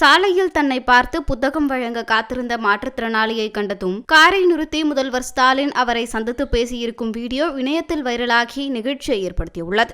சாலையில் தன்னை பார்த்து புத்தகம் வழங்க காத்திருந்த மாற்றுத்திறனாளியை கண்டதும் காரை நிறுத்தி முதல்வர் ஸ்டாலின் அவரை சந்தித்து பேசியிருக்கும் வீடியோ இணையத்தில் வைரலாகி நிகழ்ச்சியை ஏற்படுத்தியுள்ளது.